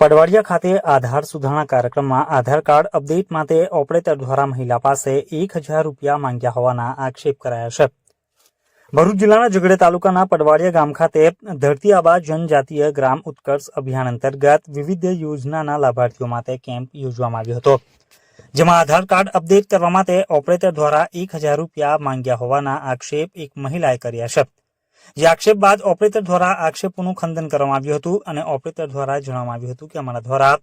પડવાડિયા ખાતે આધાર સુધારણા કાર્યક્રમમાં આધાર કાર્ડ અપડેટ માટે ઓપરેટર દ્વારા મહિલા પાસે એક હજાર રૂપિયા માંગ્યા હોવાના આક્ષેપ કરાયા છે. ભરૂચ જિલ્લાના ઝઘડે તાલુકાના પડવાડિયા ગામ ખાતે ધરતી આબા જનજાતીય ગ્રામ ઉત્કર્ષ અભિયાન અંતર્ગત વિવિધ યોજનાના લાભાર્થીઓ માટે કેમ્પ યોજવામાં આવ્યો હતો. જેમાં આધાર કાર્ડ અપડેટ કરવા માટે ઓપરેટર દ્વારા એક હજાર રૂપિયા માંગ્યા હોવાના આક્ષેપ એક મહિલાએ કર્યા છે. જે આક્ષેપ બાદ ઓપરેટર દ્વારા આક્ષેપોનું ખંડન કરવામાં આવ્યું હતું અને ઓપરેટર દ્વારા જણાવવામાં આવ્યું હતું કે અમારા દ્વારા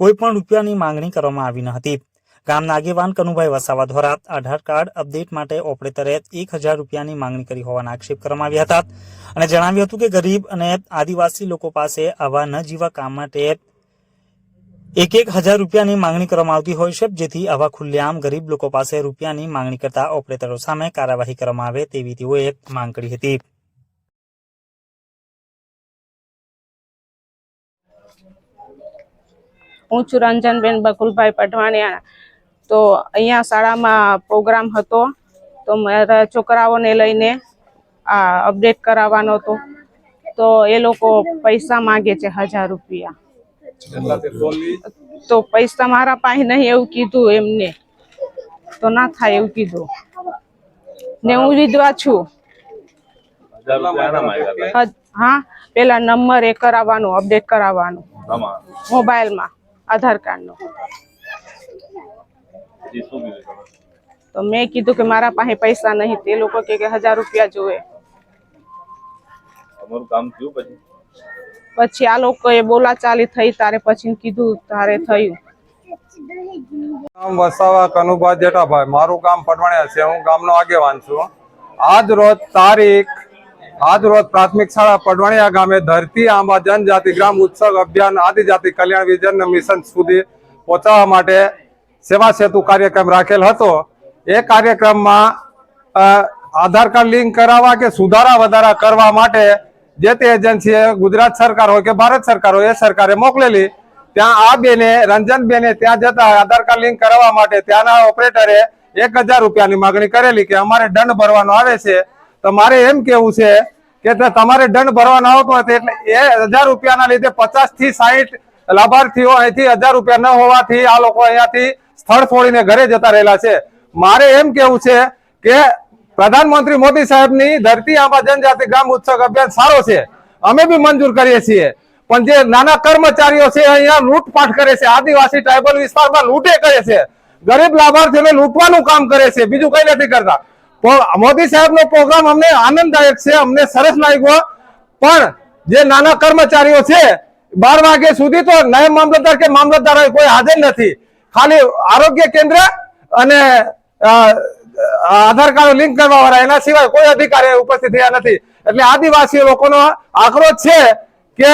કોઈ પણ રૂપિયાની માંગણી કરવામાં આવી ન હતી. ગામના આગેવાન કનુભાઈ વસાવા દ્વારા આધાર કાર્ડ અપડેટ માટે ઓપરેટરે એક હજાર રૂપિયાની માંગણી કરી હોવાના આક્ષેપ કરવામાં આવ્યા હતા અને જણાવ્યું હતું કે ગરીબ અને આદિવાસી લોકો પાસે આવા ન જીવા કામ માટે એક એક હજાર રૂપિયાની માંગણી કરવામાં આવતી હોય છે, જેથી આવા ખુલ્લેઆમ ગરીબ લોકો પાસે રૂપિયાની માંગણી કરતા ઓપરેટરો સામે કાર્યવાહી કરવામાં આવે તેવી તેઓએ માંગ કરી હતી. હું છું રંજનબેન બકુલભાઈ પઢવાણિયા. તો અહીંયા શાળામાં પ્રોગ્રામ હતો તો મારા છોકરાઓને લઈને આ અપડેટ કરાવવાનો હતો. તો એ લોકો પૈસા માંગે છે હજાર રૂપિયા. તો પૈસા મારા પાસે નહીં એવું કીધું એમને. તો ના થાય એવું કીધું. ને હું વિધવા છું. હા પેલા નંબર એ કરાવવાનો અપડેટ કરાવવાનું. મોબાઈલમાં આધાર કાર્ડનો? તો મેં કીધું કે મારા પાસે પૈસા નહીં તે લોકો કે કે હજાર રૂપિયા જોવે પછી આ લોકો પછી? બોલા બોલાચાલી થઈ તારે પછી કીધું તારે થયું. નામ વસાવા કનુભા જેઠાભાઈ મારું ગામ પડવાણિયા છે હું ગામનો આગેવાન છું. આજ રોજ તારીખ આજ રોજ પ્રાથમિક શાળા પડવાણિયા ગામે ધરતી આંબા જનજાતિ ગ્રામ ઉત્સવ અભિયાન આદિજાતિ કલ્યાણ વિજન મિશન સુધી પહોંચાડવા માટે સેવા સેતુ કાર્યક્રમ રાખેલ હતો. એ કાર્યક્રમમાં આધાર કાર્ડ લિંક કરાવવા કે સુધારા વધારા કરવા માટે જે તે એજન્સીએ ગુજરાત સરકાર હોય કે ભારત સરકાર હોય, એ સરકારે મોકલેલી. ત્યાં આ બેને, રંજન બેને ત્યાં જતા આધાર કાર્ડ લિંક કરાવવા માટે ત્યાંના ઓપરેટરે એક હજાર રૂપિયાની માગણી કરેલી કે અમારે દંડ ભરવાનો આવે છે. તો મારે એમ કેવું છે તે તમારે દંડ ભરવાનો આવતો તો એટલે એ હજાર રૂપિયાના લીધે પચાસથી સાહીઠ લાભાર્થીઓ અહીંથી હજાર રૂપિયા ન હોવાથી આ લોકો અહીંયાથી સ્થળ છોડીને ઘરે જતા રહેલા છે. મારે એમ કેવું છે કે પ્રધાનમંત્રી મોદી સાહેબની ધરતી આંબા જનજાતિ ગ્રામ ઉત્સવ અભિયાન સારો છે. અમે બી મંજૂર કરીએ છીએ. પણ જે નાના કર્મચારીઓ છે અહીંયા લૂંટપાટ કરે છે, આદિવાસી ટ્રાઇબલ વિસ્તારમાં લૂંટે કરે છે. ગરીબ લાભાર્થીઓને લૂંટવાનું કામ કરે છે. બીજું કઈ નથી કરતા. પણ મોદી સાહેબનો પ્રોગ્રામ અમને આનંદદાયક છે, અમને સરસ લાગ્યો. પણ જે નાના કર્મચારીઓ છે, બાર વાગ્યા સુધી તો નાયબ મામલતદાર કે મામલતદાર કોઈ હાજર નથી. ખાલી આરોગ્ય કેન્દ્ર અને આધાર કાર્ડ લિંક કરવા વાળા, એના સિવાય કોઈ અધિકારી ઉપસ્થિત થયા નથી. એટલે આદિવાસી લોકોનો આક્રોશ છે કે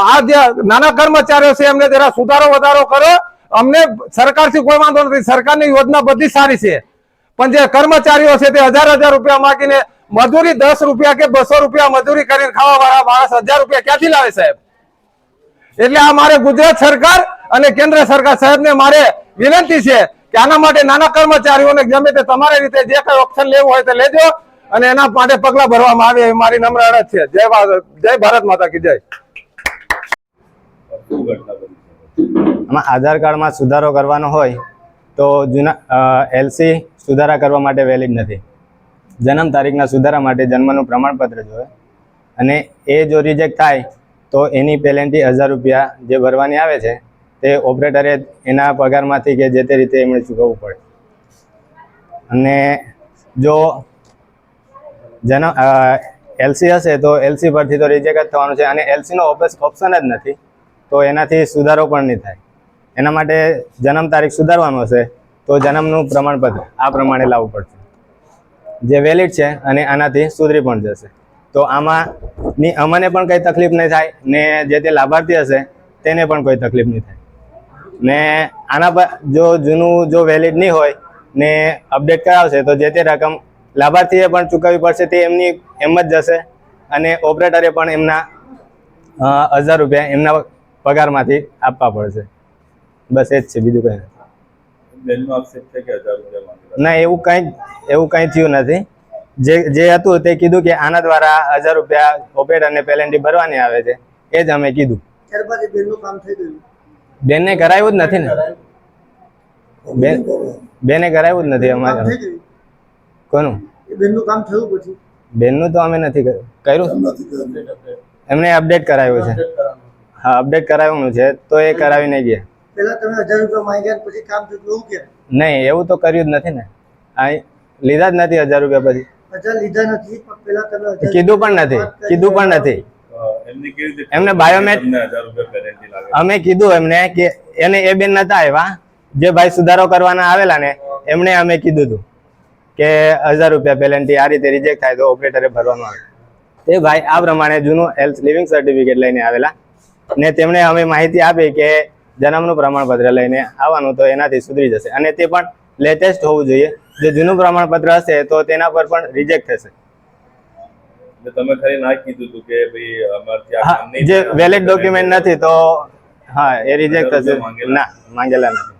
આ જે નાના કર્મચારીઓ છે, એમને જરા સુધારો વધારો કરો. અમને સરકારથી કોઈ વાંધો નથી. સરકારની યોજના બધી સારી છે. પણ જે કર્મચારીઓ છે તે હજાર હજાર રૂપિયા માગીને મજૂરી દસ રૂપિયા કે બસો રૂપિયા મજૂરી કરીને ખાવા વાળા માણસ હજાર રૂપિયા ક્યાંથી લાવે સાહેબ? એટલે આ મારે ગુજરાત સરકાર અને કેન્દ્ર સરકાર સાહેબને મારે વિનંતી છે કે આના માટે નાના કર્મચારીઓને ગમે તે તમારી રીતે જે કઈ ઓપ્શન લેવું હોય તે લેજો અને એના માટે પગલા ભરવામાં આવે એવી મારી નમ્ર અરજ છે. જય જય ભારત માતા કી જય. આધાર કાર્ડમાં સુધારો કરવાનો હોય તો જૂના એલસી સુધારા કરવા માટે વેલિડ નથી. જન્મ તારીખના સુધારા માટે જન્મનું પ્રમાણપત્ર જોઈએ અને એ જો રિજેક્ટ થાય તો એની પેલેન્ટી હજાર રૂપિયા જે ભરવાની આવે છે તે ઓપરેટરે એના પગારમાંથી કે જે તે રીતે એમણે ચૂકવવું પડે. અને જો જન્મ એલસી હશે તો એલસી પરથી તો રિજેક્ટ જ થવાનું છે અને એલસીનો ઓપ્શન જ નથી. તો એનાથી સુધારો પણ નહીં થાય. એના માટે જન્મ તારીખ સુધારવાનો હશે. તો જન્મનું પ્રમાણપત્ર આ પ્રમાણે લાવવું પડશે. જે વેલિડ છે અને આનાથી સુધરી પણ જશે. તો આમાં ની અમને પણ કંઈ તકલીફ નહીં થાય ને જે તે લાભાર્થી હશે તેને પણ કોઈ તકલીફ નહીં થાય. ને આના પર જો જૂનું જો વેલિડ નહીં હોય ને અપડેટ કરાવશે તો જે તે રકમ લાભાર્થીએ પણ ચૂકવવી પડશે તે એમની એમ જ જશે અને ઓપરેટરે પણ એમના હજાર રૂપિયા એમના પગારમાંથી આપવા પડશે. બસ એ જ છે, બીજું કંઈ બેનનો આક્ષેપ છે કે હજાર રૂપિયા માંગેલા ના એવું કંઈ એવું કંઈ થયું નથી. જે જે હતું તે કીધું કે આના દ્વારા હજાર રૂપિયા ઓપરેટરને પેલેન્ટી ભરવાની આવે છે. એ જ અમે કીધું. ત્યારબાદ બેનનું કામ થઈ ગયું. બેનને કરાવ્યું જ નથી ને? બેન બેને કરાવ્યું જ નથી અમારે. કોનું? બેનનું કામ થયું પછી? બેનનું તો અમે નથી કર્યું. કર્યું. એમને અપડેટ કરાવ્યું છે. હા અપડેટ કરાવવાનું છે તો એ કરાવી નહીં ગયા. પહેલા તમે હજાર રૂપિયા માંગ્યા પછી કામ થયું એવું કે નહીં એવું તો કર્યું જ નથી ને. અહીં લીધા જ નથી હજાર રૂપિયા પછી. હજાર લીધા નથી પણ પહેલા તમે કીધું પણ નથી કીધું પણ નથી. એમની એમને લાગે? અમે કીધું એમને કે એને એ બેન નતા આવ્યા જે ભાઈ સુધારો કરવાના આવેલા ને એમણે અમે કીધું હતું કે હજાર રૂપિયા પેલેન્ટી આ રીતે રિજેક્ટ થાય તો ઓપરેટરે ભરવાનું આવે. તે ભાઈ આ પ્રમાણે જૂનું હેલ્થ લિવિંગ સર્ટિફિકેટ લઈને આવેલા ને તેમણે અમે માહિતી આપી કે જન્મનું પ્રમાણપત્ર લઈને આવવાનું તો એનાથી સુધરી જશે. અને તે પણ લેટેસ્ટ હોવું જોઈએ. જો જૂનું પ્રમાણપત્ર હશે તો તેના પર પણ રિજેક્ટ થશે. તમે ખરી ના કીધું હતું કે ભાઈ અમારથી જે. વેલિડ ડોક્યુમેન્ટ નથી તો હા એ રિજેક્ટ થશે. ના માંગેલા નથી.